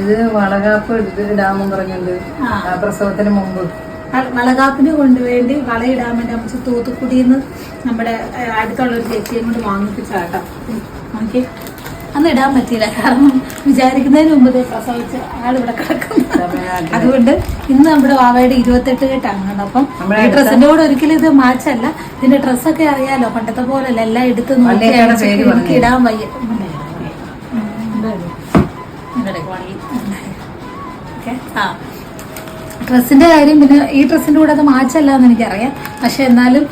ഇത് വളകാപ്പ് ഇടാമെന്ന് പറഞ്ഞുണ്ട്. പ്രസവത്തിന് മുമ്പ്. വള- വളകാപ്പിന് കൊണ്ടുവേണ്ടി വളയിടാൻ വേണ്ടി അമ്മച്ച് തൂത്തുക്കുടിയിൽ നിന്ന് നമ്മുടെ അടുത്തുള്ള ഒരു ചേച്ചിയും കൊണ്ട് വാങ്ങിപ്പിച്ചാട്ടോ നോക്കി അന്ന് ഇടാൻ പറ്റിയില്ല. കാരണം വിചാരിക്കുന്നതിന് മുമ്പ് പ്രസവിച്ച് ആളിവിടെ കിടക്കും അതുകൊണ്ട് ഇന്ന് നമ്മുടെ വാവയുടെ ഇരുപത്തെട്ട് കെട്ടാണ് അപ്പം ഈ ഡ്രസ്സിന്റെ കൂടെ ഒരിക്കലും ഇത് മാച്ചല്ല ഇതിന്റെ ഡ്രസ്സൊക്കെ അറിയാലോ. പണ്ടത്തെ പോലല്ല. എല്ലാം എടുത്ത് നോക്കി. ഇടാൻ വയ്യ. ഡ്രസ്സിന്റെ കാര്യം പിന്നെ ഈ ഡ്രസ്സിന്റെ കൂടെ അത് മാച്ചല്ല എന്ന് എനിക്കറിയാം. പക്ഷെ എന്നാലും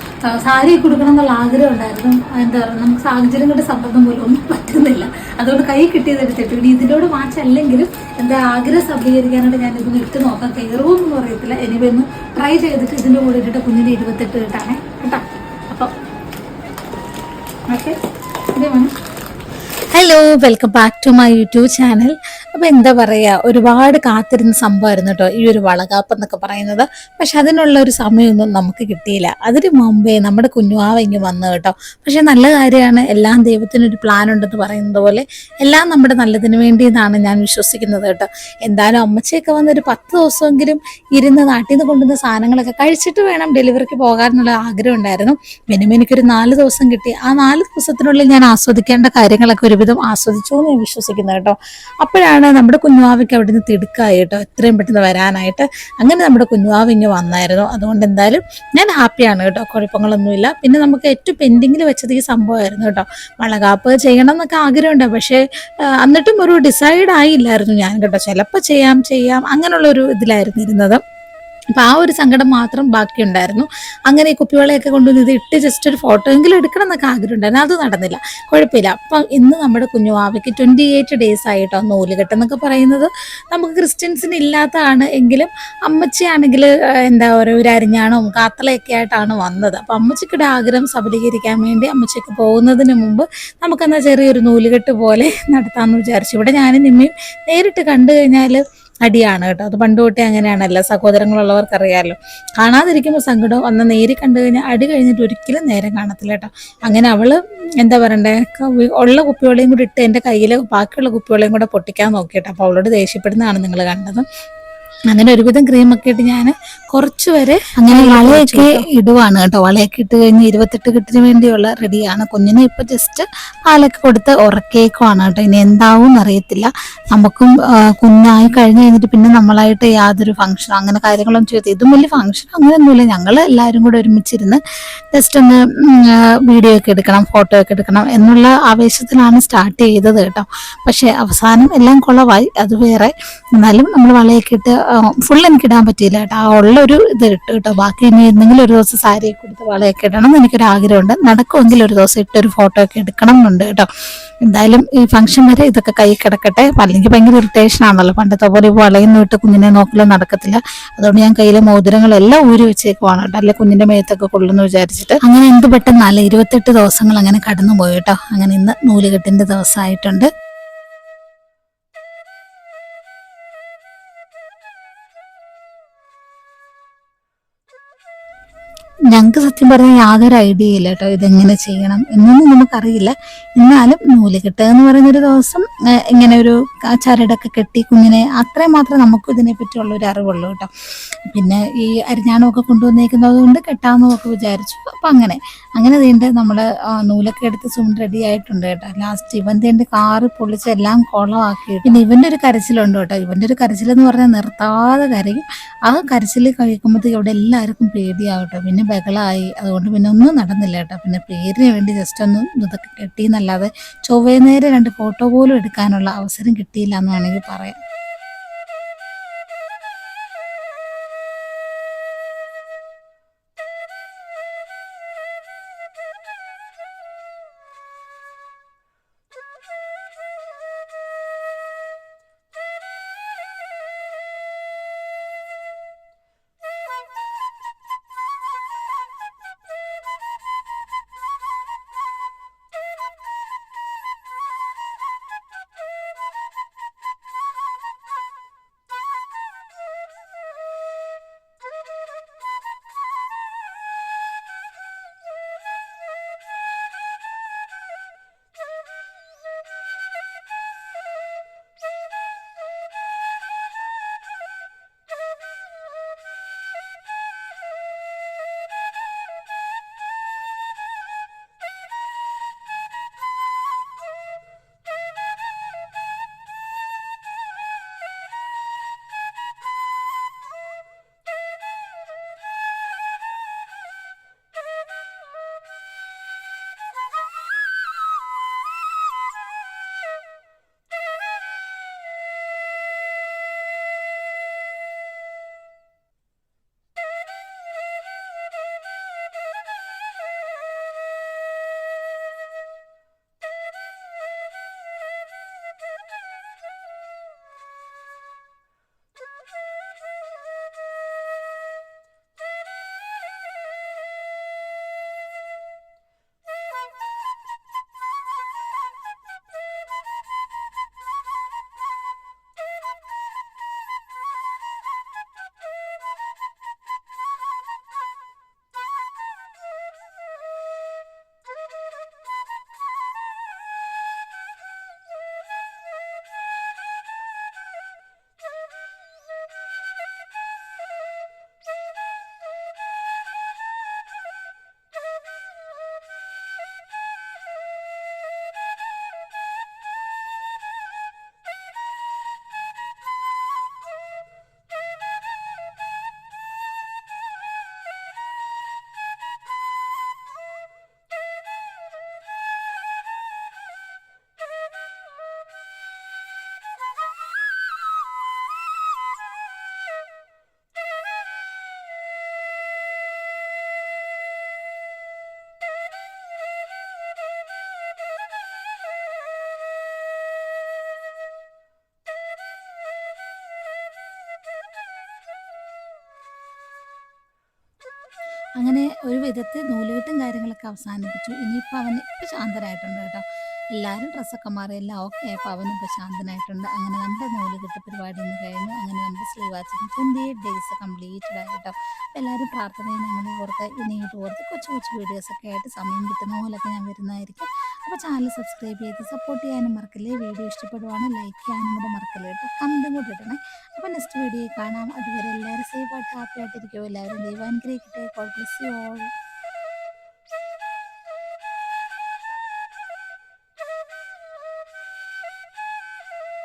സാരി കൊടുക്കണം എന്നുള്ള ആഗ്രഹം ഉണ്ടായിരുന്നു. എന്താ പറയുക നമുക്ക് സാഹചര്യങ്ങളുടെ സംബന്ധം പോലും ഒന്നും പറ്റുന്നില്ല. അതുകൊണ്ട് കൈ കിട്ടിയത് എടുത്തിട്ട് പിന്നെ ഇതിനോട് മാച്ചല്ലെങ്കിലും എന്താ ആഗ്രഹം സഫീകരിക്കാനായിട്ട് ഞാൻ ഇതൊന്ന് ഇട്ട് നോക്കാം കയറുമെന്നൊന്നും അറിയത്തില്ല. എനിവേ ഒന്ന് ട്രൈ ചെയ്തിട്ട് ഇതിന്റെ കൂടെ ഇട്ടിട്ട് കുഞ്ഞിന് ഇരുപത്തെട്ട് കിട്ടാണേ hello welcome back to my YouTube channel അപ്പോൾ എന്താ പറയാ ഒരുപാട് കാത്തിരുന്ന സംഭവമായിരുന്നു കേട്ടോ ഈ ഒരു വളകാപ്പ് എന്നൊക്കെ പറയുന്നത്. പക്ഷെ അതിനുള്ള ഒരു സമയമൊന്നും നമുക്ക് കിട്ടിയില്ല. അതിന് മുമ്പേ നമ്മുടെ കുഞ്ഞുവാവ ഇങ്ങ് വന്നു കേട്ടോ. പക്ഷെ നല്ല കാര്യമാണ് എല്ലാം ദൈവത്തിനൊരു പ്ലാൻ ഉണ്ടെന്ന് പറയുന്നത് പോലെ എല്ലാം നമ്മുടെ നല്ലതിന് വേണ്ടി എന്നാണ് ഞാൻ വിശ്വസിക്കുന്നത് കേട്ടോ. എന്തായാലും അമ്മച്ചയൊക്കെ വന്ന് ഒരു പത്ത് ദിവസമെങ്കിലും ഇരുന്ന് നാട്ടിൽ നിന്ന് കൊണ്ടുവന്ന സാധനങ്ങളൊക്കെ കഴിച്ചിട്ട് വേണം ഡെലിവറിക്ക് പോകാനുള്ള ആഗ്രഹം ഉണ്ടായിരുന്നു. മിനിമം എനിക്കൊരു നാല് ദിവസം കിട്ടി. ആ നാല് ദിവസത്തിനുള്ളിൽ ഞാൻ ആസ്വദിക്കേണ്ട കാര്യങ്ങളൊക്കെ ഒരുവിധം ആസ്വദിച്ചു എന്ന് ഞാൻ വിശ്വസിക്കുന്നത് കേട്ടോ. അപ്പോഴാണ് നമ്മുടെ കുഞ്ഞുവാവയ്ക്ക് അവിടെ നിന്ന് തിടുക്കായി കേട്ടോ. എത്രയും പെട്ടെന്ന് വരാനായിട്ട്. അങ്ങനെ നമ്മുടെ കുഞ്ഞുവാവ് ഇങ്ങ് വന്നായിരുന്നു. അതുകൊണ്ട് എന്തായാലും ഞാൻ ഹാപ്പിയാണ് കേട്ടോ. കുഴപ്പങ്ങളൊന്നുമില്ല. പിന്നെ നമുക്ക് ഏറ്റവും പെൻഡിങ്ങിൽ വെച്ചത് ഈ സംഭവമായിരുന്നു കേട്ടോ. വളകാപ്പ് ചെയ്യണം എന്നൊക്കെ ആഗ്രഹമുണ്ട്. പക്ഷേ എന്നിട്ടും ഒരു ഡിസൈഡ് ആയില്ലായിരുന്നു ഞാൻ കേട്ടോ. ചിലപ്പോൾ ചെയ്യാം ചെയ്യാം. അങ്ങനെയുള്ള ഒരു ഇതിലായിരുന്നു ഇരുന്നത്. അപ്പം ആ ഒരു സങ്കടം മാത്രം ബാക്കിയുണ്ടായിരുന്നു. അങ്ങനെ ഈ കുപ്പിവെള്ളയൊക്കെ കൊണ്ടുവന്ന് ഇത് ഇട്ട് ജസ്റ്റ് ഒരു ഫോട്ടോ എങ്കിലും എടുക്കണം എന്നൊക്കെ ആഗ്രഹം ഉണ്ടായിരുന്നു. അത് നടന്നില്ല. കുഴപ്പമില്ല. അപ്പം ഇന്ന് നമ്മുടെ കുഞ്ഞുവാവയ്ക്ക് ട്വന്റി എയ്റ്റ് ഡേയ്സ് ആയിട്ടോ നൂലുകെട്ട് എന്നൊക്കെ പറയുന്നത് നമുക്ക് ക്രിസ്ത്യൻസിന് ഇല്ലാത്തതാണ്. എങ്കിലും അമ്മച്ചിയാണെങ്കിൽ എന്താ പറയുക ഒരു അരിഞ്ഞാണവും കാത്തളയൊക്കെ ആയിട്ടാണ് വന്നത്. അപ്പം അമ്മച്ചിക്കുടെ ആഗ്രഹം സബലീകരിക്കാൻ വേണ്ടി അമ്മച്ചിക്ക് പോകുന്നതിന് മുമ്പ് നമുക്കെന്നാ ചെറിയൊരു നൂലുകെട്ട് പോലെ നടത്താമെന്ന് വിചാരിച്ചു. ഇവിടെ ഞാനും നിമ്മയും നേരിട്ട് കണ്ടു കഴിഞ്ഞാൽ അടിയാണ് കേട്ടോ. അത് പണ്ട് തൊട്ടേ അങ്ങനെയാണല്ലോ. സഹോദരങ്ങളുള്ളവർക്കറിയാമല്ലോ കാണാതിരിക്കുമ്പോൾ സങ്കടം അന്ന് നേരി കണ്ടു കഴിഞ്ഞാൽ അടി കഴിഞ്ഞിട്ട് ഒരിക്കലും നേരം കാണത്തില്ല കേട്ടോ. അങ്ങനെ അവൾ എന്താ പറയണ്ടേ? ഉള്ള കുപ്പികളെയും കൂടി ഇട്ട് എന്റെ കയ്യിൽ ബാക്കിയുള്ള കുപ്പികളെയും കൂടെ പൊട്ടിക്കാൻ നോക്കിയിട്ട് അപ്പോൾ അവളോട് ദേഷ്യപ്പെടുന്നതാണ് നിങ്ങൾ കണ്ടത്. അങ്ങനെ ഒരുവിധം ക്രീമൊക്കെ ഇട്ട് ഞാൻ കുറച്ച് വരെ അങ്ങനെ വളയൊക്കെ ഇടുവാണ് കേട്ടോ. വളയൊക്കെ ഇട്ട് കഴിഞ്ഞ് ഇരുപത്തെട്ട് കെട്ടിന് വേണ്ടിയുള്ള റെഡിയാണ് കുഞ്ഞിനെ ഇപ്പൊ ജസ്റ്റ് പാലൊക്കെ കൊടുത്ത് ഉറക്കേക്കുവാണ് കേട്ടോ. ഇനി എന്താവും എന്നറിയത്തില്ല നമുക്കും കുഞ്ഞായി കഴിഞ്ഞ് കഴിഞ്ഞിട്ട് പിന്നെ നമ്മളായിട്ട് യാതൊരു ഫംഗ്ഷൻ അങ്ങനെ കാര്യങ്ങളൊന്നും ചെയ്ത് ഇതും വലിയ ഫംഗ്ഷൻ അങ്ങനെയൊന്നുമില്ല. ഞങ്ങൾ എല്ലാവരും കൂടെ ഒരുമിച്ചിരുന്ന് ജസ്റ്റ് ഒന്ന് വീഡിയോ ഒക്കെ എടുക്കണം ഫോട്ടോ ഒക്കെ എടുക്കണം എന്നുള്ള ആവേശത്തിലാണ് സ്റ്റാർട്ട് ചെയ്തത് കേട്ടോ. പക്ഷെ അവസാനം എല്ലാം കുളവായി. അത് വേറെ. എന്നാലും നമ്മൾ വളയൊക്കെ ഇട്ട് ഫുൾ എനിക്ക് ഇടാൻ പറ്റിയില്ല കേട്ടോ. ആ ഉള്ളൊരു ഇത് ഇട്ട് കേട്ടോ. ബാക്കി ഇനി എന്തെങ്കിലും ഒരു ദിവസം സാരി കൊടുത്ത് വളയൊക്കെ ഇടണം എന്ന് എനിക്കൊരു ആഗ്രഹമുണ്ട് നടക്കുമെങ്കിൽ ഒരു ദിവസം ഇട്ടൊരു ഫോട്ടോ ഒക്കെ എടുക്കണം എന്നുണ്ട് കേട്ടോ. എന്തായാലും ഈ ഫംഗ്ഷൻ വരെ ഇതൊക്കെ കൈ കിടക്കട്ടെ. അല്ലെങ്കിൽ ഭയങ്കര ഇറിറ്റേഷൻ ആണല്ലോ. പണ്ടത്തെ പോലെ ഇപ്പോൾ വളയുന്ന ഇട്ട് കുഞ്ഞിനെ നോക്കലും നടക്കത്തില്ല. അതുകൊണ്ട് ഞാൻ കയ്യിലെ മോതിരങ്ങളെല്ലാം ഊരി വെച്ചേക്കുവാണ് കേട്ടോ. അല്ലെ കുഞ്ഞിന്റെ മേത്തൊക്കെ കൊള്ളുന്നു വിചാരിച്ചിട്ട്. അങ്ങനെ എന്ത് പെട്ടെന്നല്ല ഇരുപത്തെട്ട് ദിവസങ്ങൾ അങ്ങനെ കടന്നു പോയി കേട്ടോ. അങ്ങനെ ഇന്ന് നൂലുകെട്ടിന്റെ ദിവസമായിട്ടുണ്ട്. ഞങ്ങൾക്ക് സത്യം പറഞ്ഞാൽ യാതൊരു ഐഡിയ ഇല്ല കേട്ടോ ഇതെങ്ങനെ ചെയ്യണം എന്നൊന്നും നമുക്കറിയില്ല. എന്നാലും നൂലുകെട്ട് എന്ന് പറയുന്നൊരു ദിവസം ഇങ്ങനെ ഒരു ചരടൊക്കെ കെട്ടി കുഞ്ഞിനെ അത്രയും മാത്രമേ നമുക്കും ഇതിനെ പറ്റിയുള്ള ഒരു അറിവുള്ളൂ കേട്ടോ. പിന്നെ ഈ അരിഞ്ഞാണമൊക്കെ കൊണ്ടുവന്നേക്കുന്നത് കൊണ്ട് കെട്ടാമെന്നൊക്കെ വിചാരിച്ചു. അപ്പം അങ്ങനെ അങ്ങനെ തീണ്ട് നമ്മൾ നൂലൊക്കെ എടുത്ത് സും റെഡി ആയിട്ടുണ്ട് കേട്ടോ. ലാസ്റ്റ് ഇവൻ തീണ്ട് കാറ് പൊളിച്ച് എല്ലാം കുളമാക്കി പിന്നെ ഇവന്റെ ഒരു കരച്ചിലുണ്ട് കേട്ടോ. ഇവന്റെ ഒരു കരച്ചിലെന്ന് പറഞ്ഞാൽ നിർത്താതെ കരയും. ആ കരച്ചിൽ കഴിക്കുമ്പോഴത്തേക്ക് അവിടെ എല്ലാവർക്കും പേടിയാവട്ടോ പിന്നെ ബഹളമായി അതുകൊണ്ട് പിന്നെ ഒന്നും നടന്നില്ല കേട്ടോ. പിന്നെ പേരിന് വേണ്ടി ജസ്റ്റ് ഒന്ന് ഇതൊക്കെ കെട്ടിയെന്നല്ലാതെ ചൊവ്വേ നേരെ രണ്ട് ഫോട്ടോ പോലും എടുക്കാനുള്ള അവസരം കിട്ടിയില്ല എന്ന് വേണമെങ്കിൽ പറയാം. അങ്ങനെ ഒരു വിധത്തിൽ നൂലുകെട്ടും കാര്യങ്ങളൊക്കെ അവസാനിപ്പിച്ചു. ഇനിയിപ്പോൾ അവൻ ഇപ്പോൾ ശാന്തനായിട്ടുണ്ട് കേട്ടോ. എല്ലാവരും ഡ്രസ്സൊക്കെ മാറി എല്ലാം ഓക്കെ അപ്പോൾ അവനും ഇപ്പോൾ ശാന്തനായിട്ടുണ്ട്. അങ്ങനെ നമ്മുടെ നൂലുകെട്ട് പരിപാടി ഒന്ന് കഴിഞ്ഞു. അങ്ങനെ നമ്മുടെ സ്ലീവാച്ചിന് ട്വന്റി എയ്റ്റ് ഡേയ്സ് കംപ്ലീറ്റഡ് ആയി കേട്ടോ. അപ്പോൾ എല്ലാവരും പ്രാർത്ഥനയും ഞങ്ങൾ ഓർത്ത് ഇനിയിട്ട് ഓർത്ത് കൊച്ചു കൊച്ചു വീഡിയോസൊക്കെ ആയിട്ട് സമയം കിട്ടുന്ന പോലൊക്കെ ഞാൻ വരുന്നതായിരിക്കും. അപ്പോൾ ചാനൽ സബ്സ്ക്രൈബ് ചെയ്ത് സപ്പോർട്ട് ചെയ്യാനും മറക്കല്ലേ? വീഡിയോ ഇഷ്ടപ്പെടുവാണ് ലൈക്ക് ചെയ്യാനും കൂടെ മറക്കല്ലേ കേട്ടോ. കമന്റും കൂടെ ഇടണേ. നെക്സ്റ്റ് വീഡിയോ കാണാം. അതുവരെ എല്ലാവരും സേഫ് ആയിട്ട് ഹാപ്പി ആയിട്ടിരിക്കുമോ എല്ലാവരും ദൈവാനുഗ്രഹിക്കട്ടെ. God bless you all